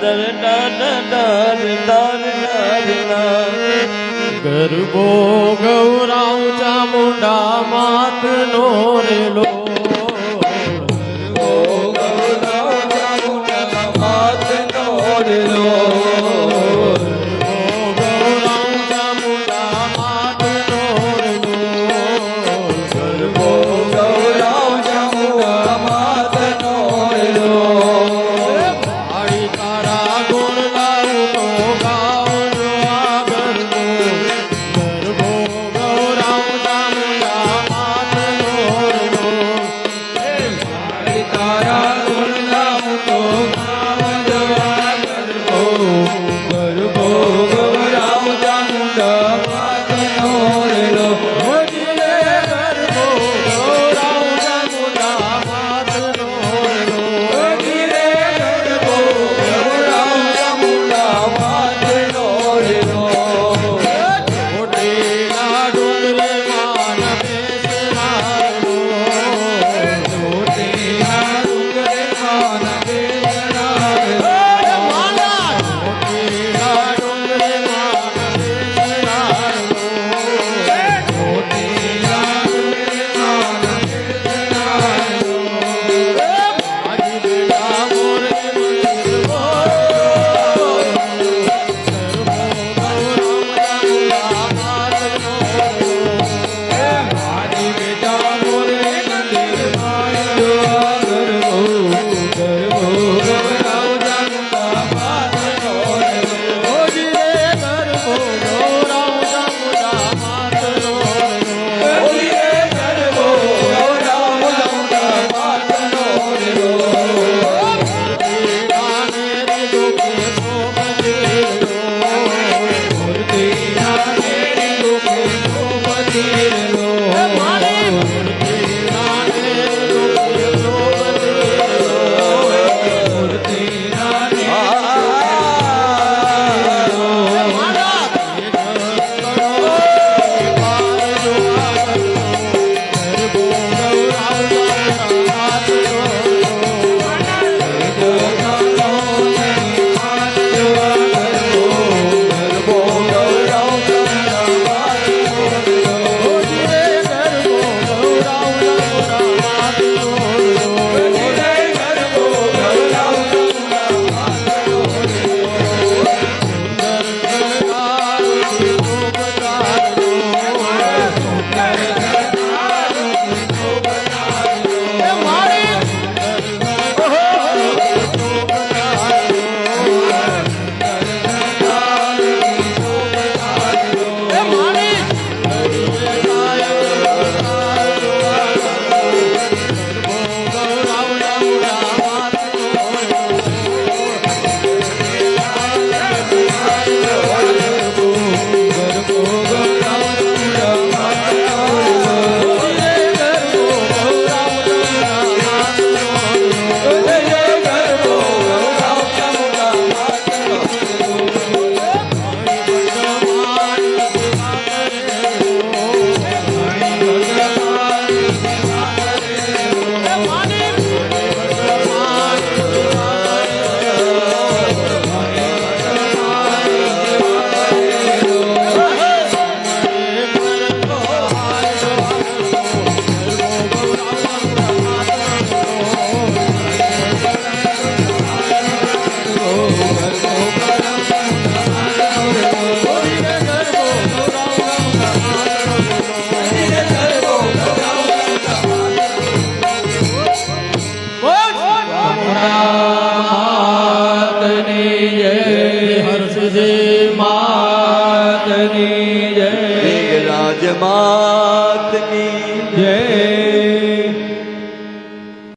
દર દર દર દર ગરબો ગૌરાઉ ચામુંડા માત નો રેલો Amen. જય. રાજમાં